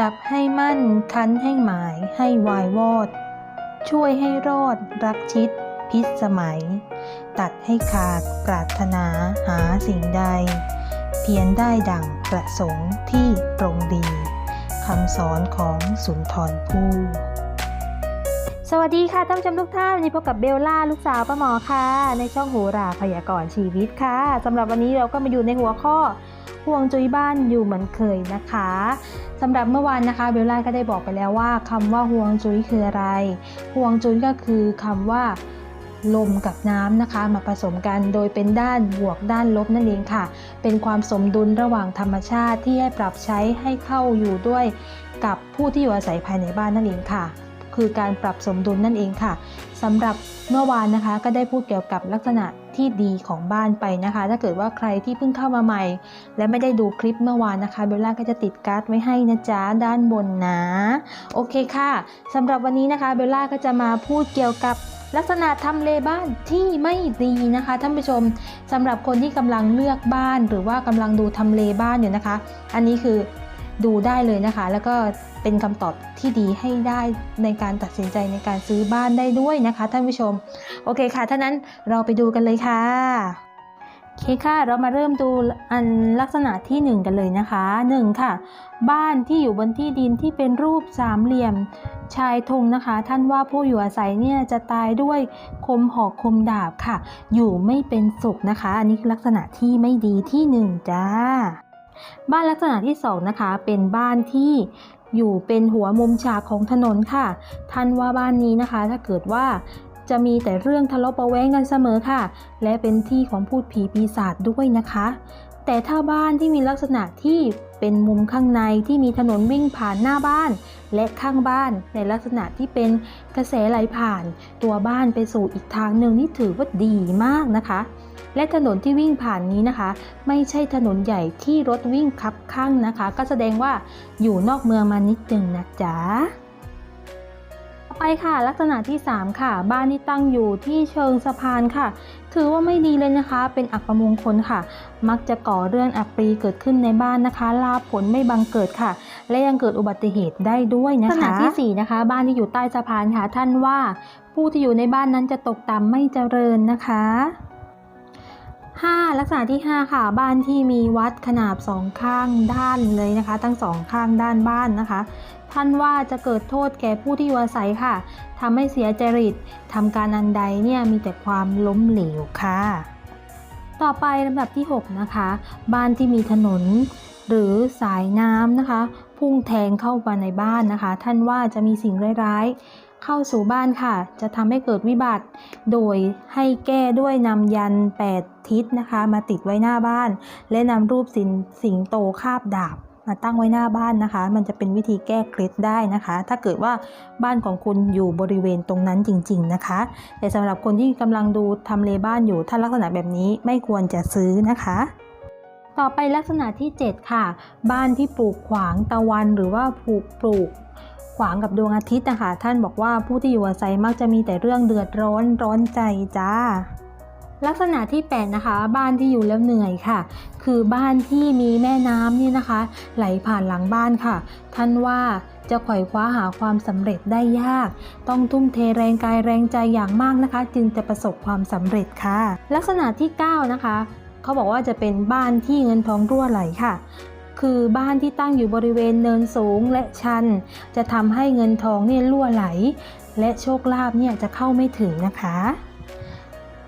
จับให้มั่น คันให้หมายให้วายวอด ช่วยให้รอด รักชิด พิษสมัย ตัดให้ขาดปรารถนาหาสิ่งใด เพียรได้ดั่งประสงค์ที่ตรงดีคำสอนของสุนทรภู่สวัสดีค่ะท่านผู้ชมทุกท่านวันนี้พบกับเบลล่าลูกสาวป้าหมอค่ะ ในช่องโหราพยากรณ์ชีวิตค่ะสำหรับวันนี้เราก็มาอยู่ในหัวข้อ ห่วงจุ้ยบ้านอยู่เหมือนเคยนะคะสำหรับเมื่อวานนะคะเบลล่าก็ได้บอกไปแล้วว่าคำว่าห่วงจุ้ยคืออะไรห่วงจุ้ยก็คือคำว่าลมกับน้ำนะคะ มาผสมกันโดยเป็นด้านบวกด้านลบนั่นเองค่ะ เป็นความสมดุลระหว่างธรรมชาติที่ให้ปรับใช้ให้เข้าอยู่ด้วยกับผู้ที่อยู่อาศัยภายในบ้านนั่นเองค่ะ คือการปรับสมดุลนั่นเองค่ะสำหรับเมื่อวานนะคะ ก็ได้พูดเกี่ยวกับลักษณะที่ดีของบ้านไปนะคะ ถ้าเกิดว่าใครที่เพิ่งเข้ามาใหม่ และไม่ได้ดูคลิปเมื่อวานนะคะเบลล่าก็จะติดการ์ดไว้ให้นะจ๊ะด้านบนนะโอเคค่ะสำหรับวันนี้นะคะเบลล่าก็จะมาพูดเกี่ยวกับลักษณะทำเลบ้านที่ไม่ดีนะคะท่านผู้ชมสำหรับคนที่กำลังเลือกบ้าน หรือว่ากำลังดูทำเลบ้านอยู่นะคะ อันนี้คือ ดูได้เลยนะคะ แล้วก็เป็นคำตอบที่ดีให้ได้ในการตัดสินใจในการซื้อบ้านได้ด้วยนะคะ ท่านผู้ชม โอเคค่ะท่านั้นเราไปดูกันเลยค่ะโอเคค่ะ เรามาเริ่มดูอันลักษณะที่ 1 กันเลยนะคะ1ค่ะ บ้านที่อยู่บนที่ดินที่เป็นรูปสามเหลี่ยมชายธงนะคะ ท่านว่าผู้อยู่อาศัยเนี่ยจะตายด้วยคมหอกคมดาบค่ะ อยู่ไม่เป็นสุขนะคะ อันนี้คือลักษณะที่ไม่ดีที่หนึ่งจ้า บ้านลักษณะที่สองนะคะเป็นบ้านที่อยู่เป็นหัวมุมฉากของถนนค่ะ ท่านว่าบ้านนี้นะคะ ถ้าเกิดว่าจะมีแต่เรื่องทะเลาะเบาะแว้งกันเสมอค่ะ และเป็นที่ของพูดผีปีศาจด้วยนะคะ แต่ถ้าบ้านที่มีลักษณะที่เป็นมุมข้างในที่มีถนนวิ่งผ่านหน้าบ้าน และข้างบ้านในลักษณะที่เป็นกระแสไหลผ่าน ตัวบ้านไปสู่อีกทางหนึ่งนี่ถือว่าดีมากนะคะ และถนนที่วิ่งผ่านนี้นะคะ ไม่ใช่ถนนใหญ่ที่รถวิ่งคับข้างนะคะ ก็แสดงว่าอยู่นอกเมืองมานิดนึงนะจ๊ะ ไปค่ะ ลักษณะที่ 3 ค่ะ บ้านที่ตั้งอยู่ที่เชิงสะพานค่ะ ถือว่าไม่ดีเลยนะคะ เป็นอัปมงคลค่ะ มักจะก่อเรื่องอัปรีเกิดขึ้นในบ้านนะคะ ลาผลไม่บังเกิดค่ะ และยังเกิดอุบัติเหตุได้ด้วยนะคะลักษณะที่ 4 นะคะ บ้านที่อยู่ใต้สะพานค่ะ ท่านว่า ผู้ที่อยู่ในบ้านนั้นจะตกต่ำไม่เจริญนะคะ5ลักษณะที่ 5 ค่ะ บ้านที่มีวัดขนาบสองข้างด้านเลยนะคะ ทั้งสองข้างด้านบ้านนะคะ ท่านว่าจะเกิดโทษแก่ผู้ที่อยู่อาศัยค่ะทำให้เสียจริตทำการอันใดเนี่ยมีแต่ความล้มเหลวค่ะ ต่อไปลำดับที่ 6 นะคะ บ้านที่มีถนนหรือสายน้ำนะคะ พุ่งแทงเข้ามาในบ้านนะคะ ท่านว่าจะมีสิ่งร้ายๆ เข้าสู่บ้านค่ะ จะทำให้เกิดวิบัติ โดยให้แก้ด้วยนำยัน 8 ทิศนะคะ มาติดไว้หน้าบ้าน และนำรูปสิงสิงโตคาบดาบ มาตั้งไว้หน้าบ้านนะคะ มันจะเป็นวิธีแก้เคล็ดได้นะคะ ถ้าเกิดว่าบ้านของคุณอยู่บริเวณตรงนั้นจริง ๆนะคะ แต่สำหรับคนที่กำลังดูทำเลบ้านอยู่ถ้าลักษณะแบบนี้ไม่ควรจะซื้อนะคะต่อไปลักษณะที่ 7 ค่ะ บ้านที่ปลูกขวางตะวันหรือว่าปลูกปลูกขวางกับดวงอาทิตย์นะคะ ท่านบอกว่าผู้ที่อยู่อาศัยมักจะมีแต่เรื่องเดือดร้อนร้อนใจจ้า ลักษณะที่8นะคะบ้านที่อยู่แล้วเหนื่อยค่ะ คือบ้านที่มีแม่น้ำนี่นะคะ ไหลผ่านหลังบ้านค่ะ ท่านว่าจะไขว่คว้าหาความสำเร็จได้ยาก ต้องทุ่มเทแรงกายแรงใจอย่างมากนะคะ จึงจะประสบความสำเร็จค่ะ ลักษณะที่9นะคะเขาบอกว่าจะเป็นบ้านที่เงินทองรั่วไหลค่ะคือบ้านที่ตั้งอยู่บริเวณเนินสูงและชัน จะทำให้เงินทองเนี่ยรั่วไหล และโชคลาภเนี่ยจะเข้าไม่ถึงนะคะ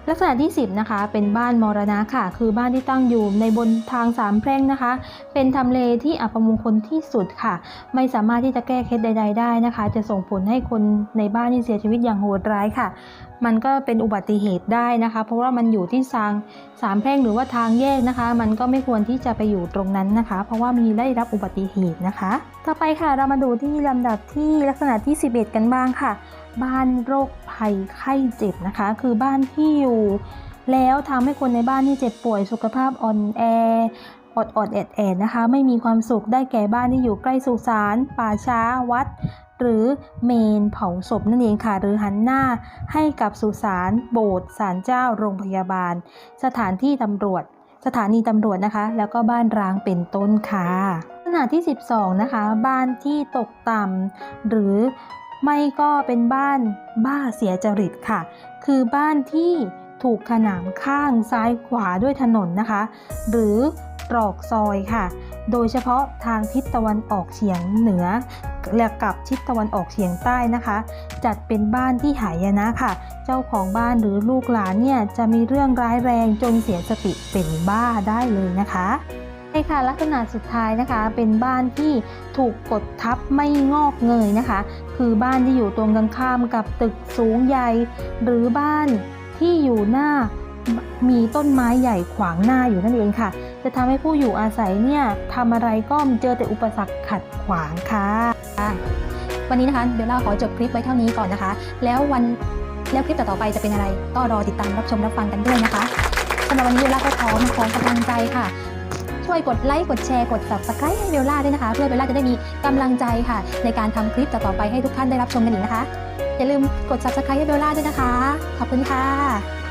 ลักษณะที่ 10 นะคะ เป็นบ้านมรณะค่ะ คือบ้านที่ตั้งอยู่ในบนทางสามแพร่งนะคะ เป็นทำเลที่อัปมงคลที่สุดค่ะ ไม่สามารถที่จะแก้เคล็ดใด ๆ ได้นะคะ จะส่งผลให้คนในบ้านที่เสียชีวิตอย่างโหดร้ายค่ะ มันก็เป็นอุบัติเหตุได้นะคะ เพราะว่ามันอยู่ที่ทางสามแพร่งหรือว่าทางแยกนะคะ มันก็ไม่ควรที่จะไปอยู่ตรงนั้นนะคะ เพราะว่ามีได้รับอุบัติเหตุนะคะ ต่อไปค่ะ เรามาดูที่ลำดับที่ลักษณะที่ 11 กันบ้างค่ะ บ้านโรคภัยไข้เจ็บนะคะ คือบ้านที่อยู่ แล้วทำให้คนในบ้านที่เจ็บป่วยสุขภาพอ่อนแออดอดแอดแอดนะคะ ไม่มีความสุขได้แก่บ้านที่อยู่ใกล้สุสานป่าช้าวัด หรือเมนเผาศพนั่นเองค่ะ หรือหันหน้าให้กับสุสานโบสถ์ศาลเจ้าโรงพยาบาล สถานที่ตำรวจ สถานีตำรวจนะคะ แล้วก็บ้านร้างเป็นต้นค่ะลักษณษณะที่ 12 นะคะ บ้านที่ตกต่ำหรือ ไม่ก็เป็นบ้านบ้าเสียจริตค่ะ คือบ้านที่ถูกขนานข้างซ้ายขวาด้วยถนนนะคะ หรือตรอกซอยค่ะ โดยเฉพาะทางทิศตะวันออกเฉียงเหนือ และกับทิศตะวันออกเฉียงใต้นะคะ จัดเป็นบ้านที่หายนะค่ะ เจ้าของบ้านหรือลูกหลานเนี่ยจะมีเรื่องร้ายแรงจนเสียสติเป็นบ้าได้เลยนะคะ ใช่ค่ะลักษณะสุดท้ายนะคะ เป็นบ้านที่ถูกกดทับไม่งอกเงยนะคะ คือบ้านที่อยู่ตรงกันข้ามกับตึกสูงใหญ่ หรือบ้านที่อยู่หน้ามีต้นไม้ใหญ่ขวางหน้าอยู่นั่นเองค่ะ จะทำให้ผู้อยู่อาศัยเนี่ยทำอะไรก็เจอแต่อุปสรรคขัดขวางค่ะ วันนี้นะคะเบลล่าขอจบคลิปไว้เท่านี้ก่อนนะคะ แล้ววันแล้วคลิปต่อๆไปจะเป็นอะไรก็รอติดตามรับชมรับฟังกันด้วยนะคะสำหรับวันนี้เบลล่าก็ขอมาขอกำลังใจค่ะ ช่วยกดไลค์กดแชร์กด subscribe ให้เบลล่าด้วยนะคะ เพื่อเบลล่าจะได้มีกำลังใจค่ะ ในการทำคลิปต่อๆไปให้ทุกท่านได้รับชมกันอีกนะคะ อย่าลืมกด subscribe ให้เบลล่าด้วยนะคะ ขอบคุณค่ะ